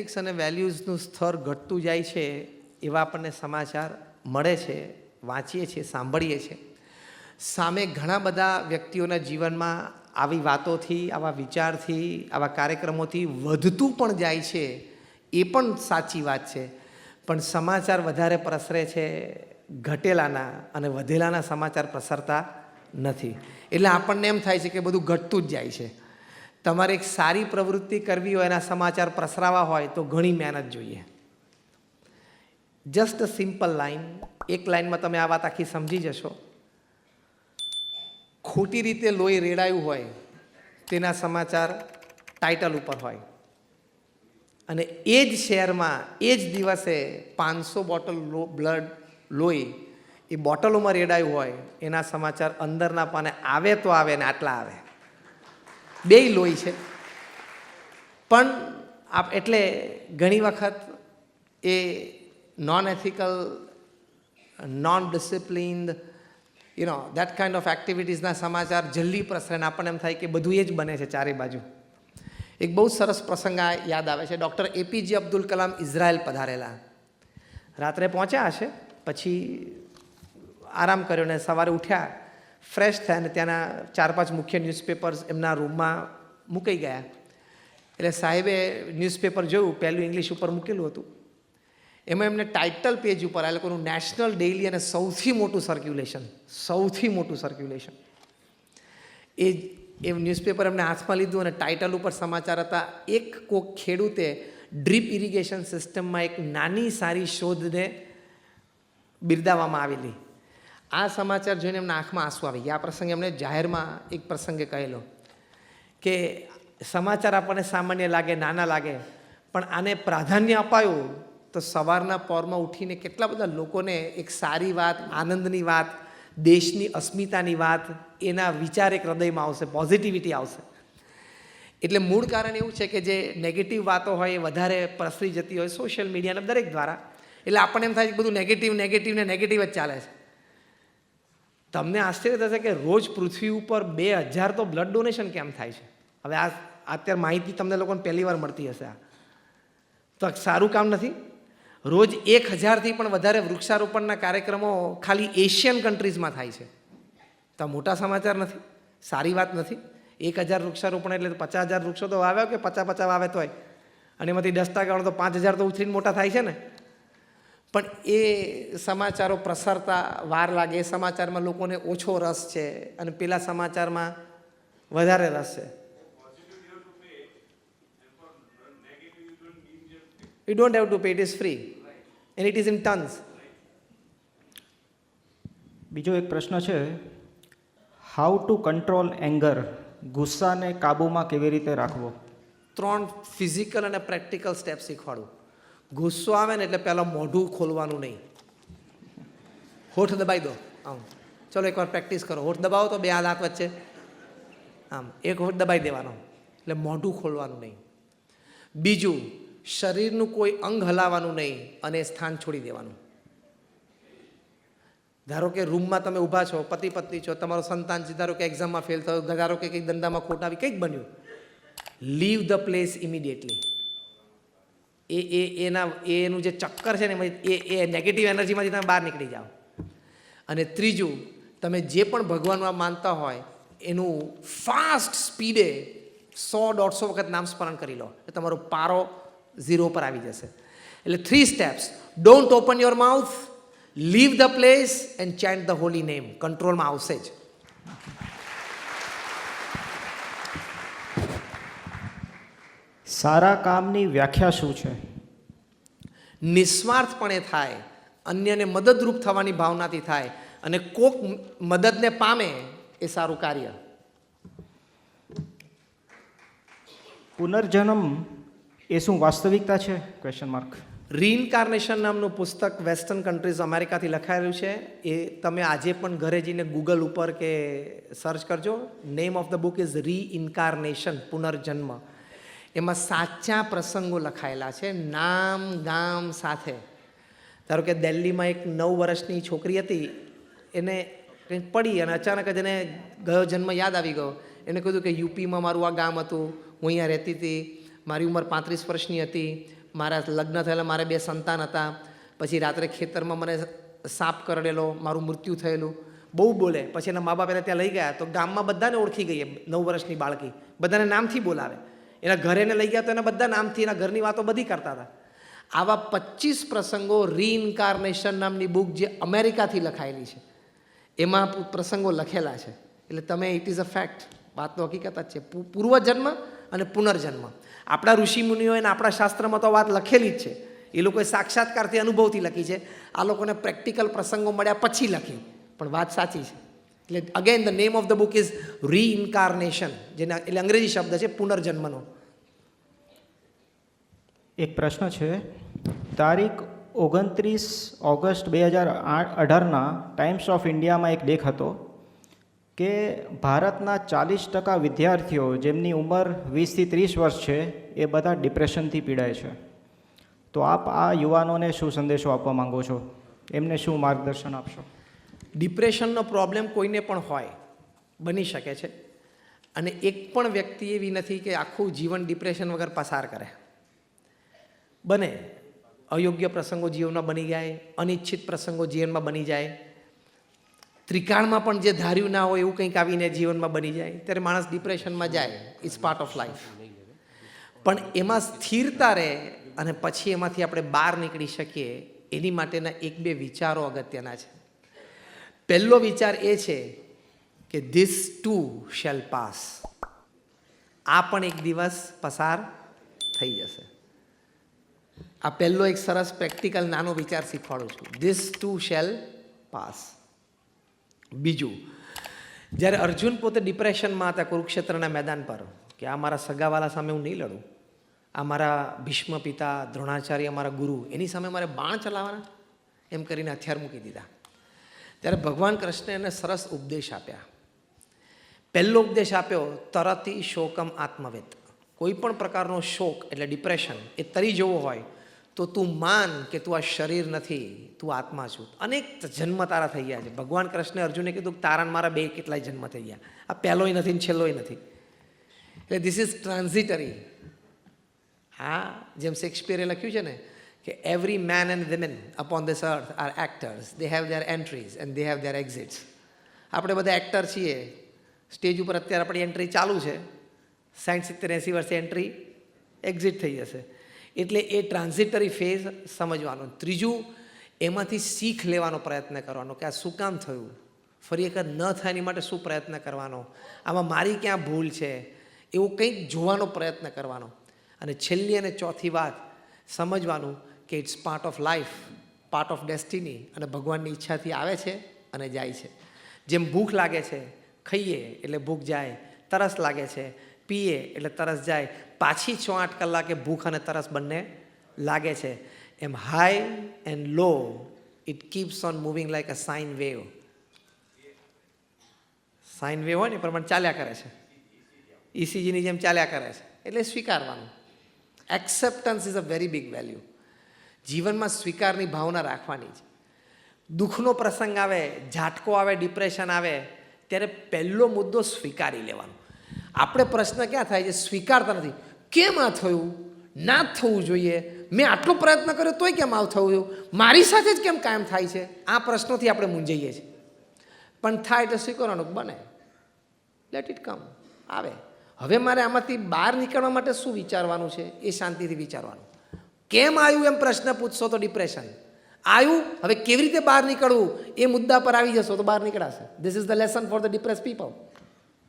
Ethics અને વેલ્યુઝનું સ્તર ઘટતું જાય છે, એવા આપણને સમાચાર મળે છે, વાંચીએ છીએ, સાંભળીએ છીએ. સામે ઘણા બધા વ્યક્તિઓના જીવનમાં આવી વાતોથી, આવા વિચારથી, આવા કાર્યક્રમોથી વધતું પણ જાય છે, એ પણ સાચી વાત છે. પણ સમાચાર વધારે પ્રસરે છે, ઘટેલાના અને વધેલાના સમાચાર પ્રસરતા નથી. એટલે આપણને એમ થાય છે કે બધું ઘટતું જ જાય છે. તમારે એક સારી પ્રવૃત્તિ કરવી હોય, એના સમાચાર પ્રસરાવા હોય, તો ઘણી મહેનત જોઈએ. જસ્ટ સિમ્પલ લાઈન એક લાઈનમાં તમે આ વાત આખી સમજી જશો. ખોટી રીતે લોહી રેડાયું હોય, તેના સમાચાર ટાઇટલ ઉપર હોય. અને એ જ શહેરમાં, એ જ દિવસે પાંચસો બોટલ લો, બ્લડ લોહી એ બોટલોમાં રેડાયું હોય, એના સમાચાર અંદરના પાને આવે તો આવે ને આટલા આવે. બેય લોહી છે. પણ આપ એટલે ઘણી વખત એ non ethical non disciplined you know that kind of એક્ટિવિટીઝના સમાચાર જલ્દી પ્રસરણ આપણને એમ થાય કે બધું એ જ બને છે ચારે બાજુ. એક બહુ સરસ પ્રસંગ આ યાદ આવે છે. Doctor APJ Abdul Kalam Israel પધારેલા. રાત્રે પહોંચ્યા હશે, પછી આરામ કર્યો ને સવારે ઉઠ્યા. ફ્રેશ થયા અને ત્યાંના ચાર પાંચ મુખ્ય ન્યૂઝપેપર્સ એમના રૂમમાં મૂકાઈ ગયા. એટલે સાહેબે ન્યૂઝપેપર જોયું, પહેલું ઇંગ્લિશ ઉપર મૂકેલું હતું. એમાં એમને ટાઇટલ પેજ ઉપર, આ લોકોનું નેશનલ ડેઇલી અને સૌથી મોટું સર્ક્યુલેશન સૌથી મોટું સર્ક્યુલેશન એ એ ન્યૂઝપેપર એમને હાથમાં લીધું અને ટાઇટલ ઉપર સમાચાર હતા, એક કોક ખેડૂતે ડ્રીપ ઇરિગેશન સિસ્ટમમાં એક નાની સારી શોધને બિરદાવવામાં આવેલી. આ સમાચાર જોઈને એમના આંખમાં આંસુ આવી ગયા. આ પ્રસંગે એમણે જાહેરમાં એક પ્રસંગે કહેલો કે સમાચાર આપણને સામાન્ય લાગે, નાના લાગે, પણ આને પ્રાધાન્ય અપાયું તો સવારના પોરમાં ઉઠીને કેટલા બધા લોકોને એક સારી વાત, આનંદની વાત, દેશની અસ્મિતાની વાત, એના વિચાર એક હૃદયમાં આવશે પોઝિટિવિટી આવશે. એટલે મૂળ કારણ એવું છે કે જે નેગેટિવ વાતો હોય, એ વધારે પ્રસરી જતી હોય સોશિયલ મીડિયાના દરેક દ્વારા. એટલે આપણને એમ થાય છે બધું નેગેટિવ નેગેટિવ ને નેગેટિવ જ ચાલે છે. તમને આશ્ચર્ય થશે કે રોજ પૃથ્વી ઉપર બે હજાર તો બ્લડ ડોનેશન કેમ થાય છે? હવે આ અત્યારે માહિતી તમને લોકોને પહેલી વાર મળતી હશે આ. તો સારું કામ નથી. રોજ એક હજારથી પણ વધારે વૃક્ષારોપણના કાર્યક્રમો ખાલી એશિયન કન્ટ્રીઝમાં થાય છે. તો મોટા સમાચાર નથી. સારી વાત નથી. એક હજાર વૃક્ષારોપણ એટલે પચાસ હજાર વૃક્ષો તો વાવ્યા કે પચાસ પચાસ વાવે તોય? અને એમાંથી દસ ટકા તો પાંચ હજાર તો ઉછરીને મોટા થાય છે ને? પણ એ સમાચારો પ્રસરતા વાર લાગે એ સમાચારમાં લોકોને ઓછો રસ છે અને પેલા સમાચારમાં વધારે રસ છે. You don't have to pay it is free and it is in tons બીજો એક પ્રશ્ન છે હાઉ ટુ કંટ્રોલ એંગર ગુસ્સાને કાબૂમાં કેવી રીતે રાખવો? ત્રણ ફિઝિકલ અને પ્રેક્ટિકલ સ્ટેપ શીખવાડું. ગુસ્સો આવે ને એટલે પહેલાં મોઢું ખોલવાનું નહીં. હોઠ દબાઈ દો. આમ. ચલો એકવાર પ્રેક્ટિસ કરો. હોઠ દબાવો તો બે હાથ હાથ વચ્ચે. આમ. એક હોઠ દબાઈ દેવાનો. એટલે મોઢું ખોલવાનું નહીં. બીજું, શરીરનું કોઈ અંગ હલાવવાનું નહીં અને સ્થાન છોડી દેવાનું. ધારો કે રૂમમાં તમે ઊભા છો, પતિ પત્ની છો, તમારો સંતાન છે, ધારો કે એક્ઝામમાં ફેલ થયો, ધારો કે કંઈક ધંધામાં ખોટ આવી, કંઈક બન્યું. લીવ ધ પ્લેસ ઇમિડિયેટલી એ એ, એના, એનું જે ચક્કર છે ને એ એ નેગેટિવ એનર્જીમાંથી તમે બહાર નીકળી જાઓ. અને ત્રીજું, તમે જે પણ ભગવાનમાં માનતા હોય, એનું ફાસ્ટ સ્પીડે સો, દોઢસો વખત નામ સ્મરણ કરી લો. એટલે તમારો પારો ઝીરો પર આવી જશે. એટલે three steps don't open your mouth leave the place and chant the holy name કંટ્રોલમાં આવશે જ. સારા કામની વ્યાખ્યા શું છે? નિસ્વાર્થપણે થાય અન્યને મદદરૂપ થવાની ભાવનાથી થાય અને કોક મદદને પામે એ સારું કાર્ય. પુનર્જન્મ એ શું વાસ્તવિકતા છે? ક્વેશ્ચન માર્ક રીઇન્કાર્નેશન નામનું પુસ્તક વેસ્ટર્ન કન્ટ્રીઝ અમેરિકાથી લખાયેલું છે. એ તમે આજે પણ ઘરે જઈને ગૂગલ ઉપર કે સર્ચ કરજો. Name of the book is reincarnation પુનર્જન્મ. એમાં સાચા પ્રસંગો લખાયેલા છે, નામ, ગામ સાથે. ધારો કે દિલ્હીમાં એક નવ વર્ષની છોકરી હતી, એને કંઈક પડી અને અચાનક જ એને ગયો જન્મ યાદ આવી ગયો. એને કીધું કે યુપીમાં મારું આ ગામ હતું, હું અહીંયા રહેતી હતી, મારી ઉંમર પાંત્રીસ વર્ષની હતી, મારા લગ્ન થયેલા, મારે બે સંતાન હતા. પછી રાત્રે ખેતરમાં મને સાપ કરડેલો, મારું મૃત્યુ થયેલું. બહુ બોલે. પછી એના મા બાપ એને ત્યાં લઈ ગયા. તો ગામમાં બધાને ઓળખી ગઈ નવ વર્ષની બાળકી. બધાને નામથી બોલાવે. એના ઘરેને લઈ ગયા તો એના બધા નામથી એના ઘરની વાતો બધી કરતા હતા. આવા પચીસ પ્રસંગો રીઇન્કાર્નેશન નામની બુક જે અમેરિકાથી લખાયેલી છે, એમાં પ્રસંગો લખેલા છે. એટલે તમે ઇટ ઇઝ અ ફેક્ટ વાતનો હકીકત જ છે. પૂર્વજન્મ અને પુનર્જન્મ. આપણા ઋષિમુનિઓએ અને આપણા શાસ્ત્રમાં તો વાત લખેલી જ છે. એ લોકોએ સાક્ષાત્કારથી અનુભવથી લખી છે. આ લોકોને પ્રેક્ટિકલ પ્રસંગો મળ્યા પછી લખી. પણ વાત સાચી છે. એટલે again the name of the book is reincarnation જેના એટલે અંગ્રેજી શબ્દ છે પુનર્જન્મનો. એક પ્રશ્ન છે. તારીખ ઓગણત્રીસ ઓગસ્ટ બે હજાર અઢારના ટાઈમ્સ ઓફ ઇન્ડિયામાં એક લેખ હતો કે ભારતના ચાલીસ ટકા વિદ્યાર્થીઓ જેમની ઉંમર વીસથી ત્રીસ વર્ષ છે, એ બધા ડિપ્રેશનથી પીડાય છે. તો આપ આ યુવાનોને શું સંદેશો આપવા માંગો છો? એમને શું માર્ગદર્શન આપશો? ડિપ્રેશનનો પ્રોબ્લેમ કોઈને પણ હોય, બની શકે છે. અને એક પણ વ્યક્તિ એવી નથી કે આખું જીવન ડિપ્રેશન વગર પસાર કરે. બને. અયોગ્ય પ્રસંગો જીવનમાં બની જાય અનિચ્છિત પ્રસંગો જીવનમાં બની જાય. ત્રિકાળમાં પણ જે ધાર્યું ના હોય એવું કંઈક આવીને જીવનમાં બની જાય, ત્યારે માણસ ડિપ્રેશનમાં જાય. ઇટ્સ પાર્ટ ઓફ લાઈફ પણ એમાં સ્થિરતા રહે અને પછી એમાંથી આપણે બહાર નીકળી શકીએ, એની માટેના એક બે વિચારો અગત્યના છે. પહેલો વિચાર એ છે કે ધીસ ટુ શેલ પાસ આ પણ એક દિવસ પસાર થઈ જશે. આ પહેલો એક સરસ પ્રેક્ટિકલ નાનો વિચાર શીખવાડું છું. ધીસ ટુ શેલ પાસ બીજું, જ્યારે અર્જુન પોતે ડિપ્રેશનમાં હતા કુરુક્ષેત્રના મેદાન પર, કે આ મારા સગાવાલા સામે હું નહીં લડું, આ મારા ભીષ્મ પિતા, દ્રોણાચાર્ય, મારા ગુરુ, એની સામે મારે બાણ ચલાવવાના? એમ કરીને હથિયાર મૂકી દીધા. ત્યારે ભગવાન કૃષ્ણે એને સરસ ઉપદેશ આપ્યા. પહેલો ઉપદેશ આપ્યો, તરતી શોકમ આત્મવેદ. કોઈ પણ પ્રકારનો શોક એટલે ડિપ્રેશન એ તરી જવો હોય, તો તું માન કે તું આ શરીર નથી, તું આત્મા છું. અનેક જન્મ તારા થઈ ગયા છે. ભગવાન કૃષ્ણે અર્જુને કીધું કે, તારા મારા બે કેટલાય જન્મ થઈ ગયા. આ પહેલોય નથી ને છેલ્લોય નથી. એટલે ધીસ ઇઝ ટ્રાન્ઝિટરી હા, જેમ શેક્સપિયરે લખ્યું છે ને કે every man and women upon this earth are actors they have their entries and they have their exits આપણે બધા એક્ટર છીએ. સ્ટેજ ઉપર અત્યારે આપણી એન્ટ્રી ચાલુ છે. સાઠ સિત્તેર, એંસી વર્ષે એન્ટ્રી એક્ઝિટ થઈ જશે. એટલે એ ટ્રાન્ઝિટરી ફેઝ સમજવાનો. ત્રીજું, એમાંથી શીખ લેવાનો પ્રયત્ન કરવાનો કે આ શું કામ થયું? ફરી એક ન થાય એની માટે શું પ્રયત્ન કરવાનો? આમાં મારી ક્યાં ભૂલ છે? એવું કંઈક જોવાનો પ્રયત્ન કરવાનો. અને છેલ્લી અને ચોથી વાત સમજવાનું કે it's part of life part of destiny અને ભગવાનની ઈચ્છાથી આવે છે અને જાય છે. જેમ ભૂખ લાગે છે, ખાઈએ એટલે ભૂખ જાય. તરસ લાગે છે, પીએ એટલે તરસ જાય. પાછી છ આઠ કલાકે ભૂખ અને તરસ બંને લાગે છે. એમ high and low it keeps on moving like a sine wave sine wave હોય ને પ્રમાણે ચાલ્યા કરે છે. ઇસીજીની જેમ ચાલ્યા કરે છે. એટલે સ્વીકારવાનું. Acceptance is a very big value જીવનમાં સ્વીકારની ભાવના રાખવાની છે. દુઃખનો પ્રસંગ આવે, ઝાટકો આવે ડિપ્રેશન આવે, ત્યારે પહેલો મુદ્દો સ્વીકારી લેવાનો. આપણે પ્રશ્ન ક્યાં થાય છે? સ્વીકારતા નથી. કેમ આ થયું? ના થવું જોઈએ. મેં આટલો પ્રયત્ન કર્યો તોય કેમ આવું થયું મારી સાથે જ કેમ કાયમ થાય છે? આ પ્રશ્નોથી આપણે મૂંઝાઈએ છીએ. પણ થાય એટલે સ્વીકારવાનું બને. લેટ ઇટ કમ આવે. હવે મારે આમાંથી બહાર નીકળવા માટે શું વિચારવાનું છે? એ શાંતિથી વિચારવાનું. કેમ આવ્યું એમ પ્રશ્ન પૂછશો તો ડિપ્રેશન આવ્યું હવે કેવી રીતે બહાર નીકળવું એ મુદ્દા પર આવી જશો તો બહાર નીકળાશે. This is the lesson for the depress people